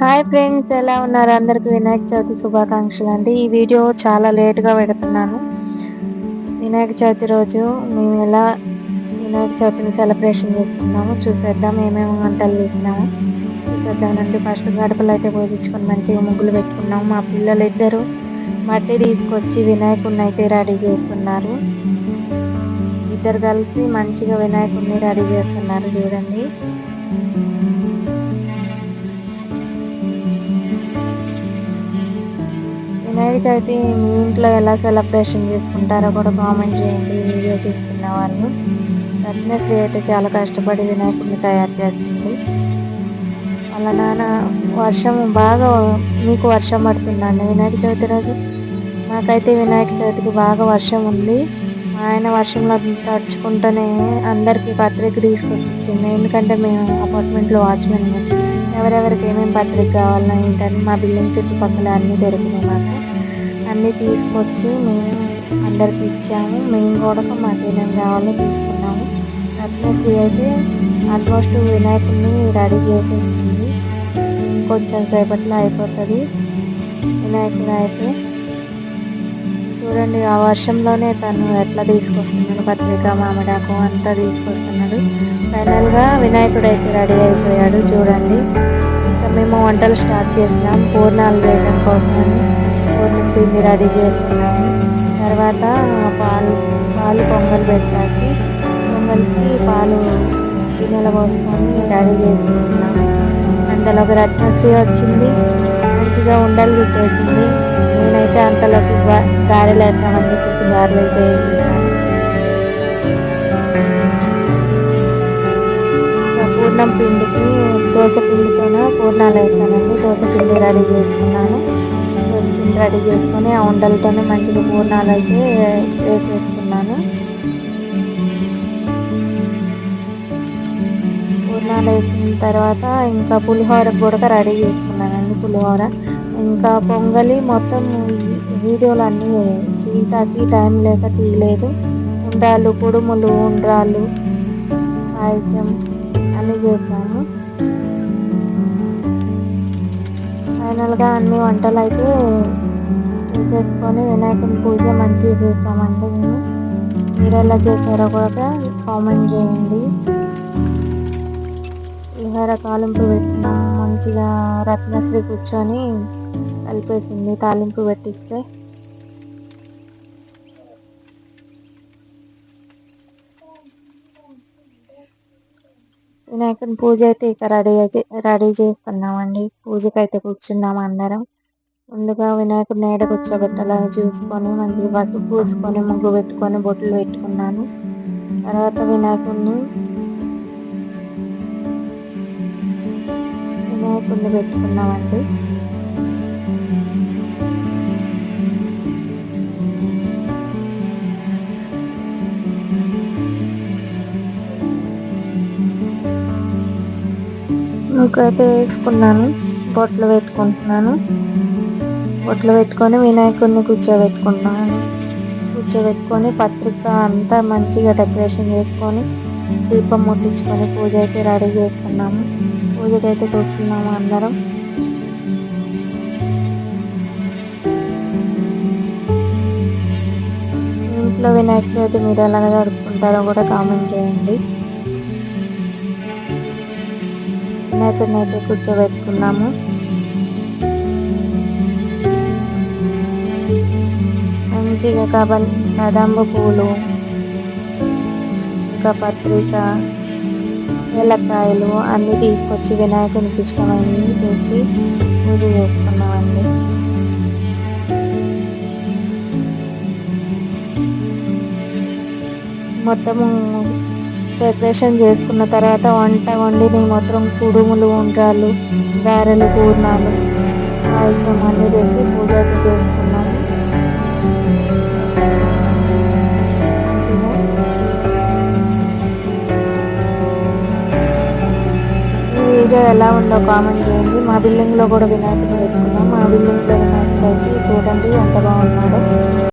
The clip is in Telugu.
హాయ్ ఫ్రెండ్స్ ఎలా ఉన్నారు? అందరికి వినాయక చవితి శుభాకాంక్షలు అండి. ఈ వీడియో చాలా లేట్గా పెడుతున్నాను. వినాయక చవితి రోజు మేము ఎలా వినాయక చవితిని సెలబ్రేషన్ చేసుకున్నాము చూసేద్దాం. ఏమేమి వంటలు చేసినాము చూసేద్దామండి ఫస్ట్ గడపలు అయితే పూజించుకొని మంచిగా ముగ్గులు పెట్టుకున్నాము మా పిల్లలు ఇద్దరు మట్టి తీసుకొచ్చి వినాయకుడిని అయితే రెడీ చేస్తున్నారు. ఇద్దరు కలిసి మంచిగా వినాయకుడిని రెడీ చేస్తున్నారు చూడండి. వినాయక చవితి మీ ఇంట్లో ఎలా సెలబ్రేషన్ చేసుకుంటారో కూడా కామెంట్ చేయండి. వీడియో చూస్తున్న వాళ్ళు. రత్నశ్రీ అయితే చాలా కష్టపడి వినాయకుడిని తయారు చేస్తుంది. వాళ్ళ నాన్న వర్షం బాగా మీకు వర్షం పడుతుందండి వినాయక చవితి రోజు? నాకైతే వినాయక చవితికి బాగా వర్షం ఉంది. ఆయన వర్షంలో తడుచుకుంటూనే అందరికీ పత్రిక తీసుకొచ్చి ఇచ్చింది ఎందుకంటే మేము అపార్ట్మెంట్లో వాచ్మెన్ ఎవరెవరికి ఏమేమి పత్రిక కావాలన్నా ఏంటని మా బిల్డింగ్ చుట్టుపక్కల అన్నీ దొరికినాయి మాకు అన్నీ తీసుకొచ్చి మేము అందరికి ఇచ్చాము. మేము కూడా మాకు ఏమేమి కావాలో తీసుకున్నాము. రత్నశ్రీ అయితే ఆల్మోస్ట్ వినాయకుడిని రెడీ చేసింది కొంచెం సేపట్లో అయిపోతుంది. వినాయకుడు అయితే చూడండి ఆ వర్షంలోనే తను ఎట్లా తీసుకొస్తున్నాడు పత్రిక మామిడాకు అంతా తీసుకొస్తున్నాడు. ఫైనల్గా వినాయకుడు అయితే రెడీ అయిపోయాడు చూడండి. ఇంకా మేము వంటలు స్టార్ట్ చేసినాం పూర్ణాలు చేయడం కోసం. పూర్ణం పిండి రెడీ చేస్తున్నాము. తర్వాత పాలు పాలు పొంగల్ పెట్టాకి పొంగల్కి పాలు గిన్నెల పోసుకొని రెడీ చేసుకుంటున్నాము అందులోకి రత్నశ్రీ వచ్చింది మంచిగా ఉండలు గిట్టేసింది నేనైతే అంతలోకి గారెలు వేస్తామని చెప్పి గారెలు అయితే పూర్ణం పిండికి దోశ పిండితోనే పూర్ణాలు వేస్తానండి. దోశ పిండి రెడీ చేసుకున్నాను. రెడీ చేసుకొని ఆ ఉండలతోనే మంచిగా పూర్ణాలు అయితే వేసేసుకున్నాను. పూర్ణాలు వేసిన తర్వాత ఇంకా పులిహోర కూడా రెడీ చేసుకున్నానండి. పులిహోర ఇంకా పొంగలి మొత్తం వీడియోలు అన్నీ తీటాకి టైం లేక తీయలేదు. ఉండ్రాళ్ళు కుడుములు ఉండ్రాలు పాయసం అన్నీ చేసాము ఫైనల్గా అన్ని వంటలు అయితే చేసేసుకొని వినాయకుని పూజ మంచిగా చేస్తామండి మేము. మీరు ఎలా చేశారో కూడా కామెంట్ చేయండి. విహార కాలింపు పెట్టిన మంచిగా రత్నశ్రీ కూర్చొని కలిపేసింది తాలింపు పెట్టిస్తే. వినాయకుని పూజ అయితే ఇక రెడీ రెడీ చేస్తున్నామండి. పూజకి అయితే కూర్చున్నాము అందరం. ముందుగా వినాయకుడు నీడ కూర్చోబెట్టాలని చూసుకొని మంచిగా పసుపు పూసుకొని ముగ్గు పెట్టుకొని బొట్లు పెట్టుకున్నాను. తర్వాత వినాయకుడిని వినాయకుడిని పెట్టుకున్నామండి. అయితే వేసుకున్నాను. బొట్లు పెట్టుకుంటున్నాను. బొట్లు పెట్టుకొని వినాయకుడిని కూర్చోబెట్టుకుంటున్నాను. కూర్చోబెట్టుకొని పత్రిక అంతా మంచిగా డెకరేషన్ చేసుకొని దీపం ముట్టించుకొని పూజ అయితే రెడీ చేసుకున్నాము పూజకి అయితే కూర్చున్నాము అందరం. ఇంట్లో వినాయక చవితి మీరు ఎలాగ జరుపుకుంటారో కూడా కామెంట్ చేయండి. వినాయకుడిని అయితే కూర్చోబెట్టుకున్నాము. మంచిగా కబల్ కదంబ పూలు ఇంకా పత్రిక ఏలక్కాయలు అన్నీ తీసుకొచ్చి వినాయకునికి ఇష్టమైనవి పెట్టి పూజ చేసుకున్నామండి. మొత్తము డెకరేషన్ చేసుకున్న తర్వాత వంట వండి నేను మొత్తం కుడుములు ఉండ్రాలు గారెలు పూర్ణాలు పాయసం అన్నీ పెట్టి పూజ అయితే చేసుకున్నాను ఈ వీడియో ఎలా ఉందో కామెంట్ చేయండి. మా బిల్డింగ్లో కూడా వినాయకుడు పెట్టుకున్నాం. మా బిల్డింగ్లో వినాయకుడు అయితే చూడండి ఎంత బాగున్నాడో.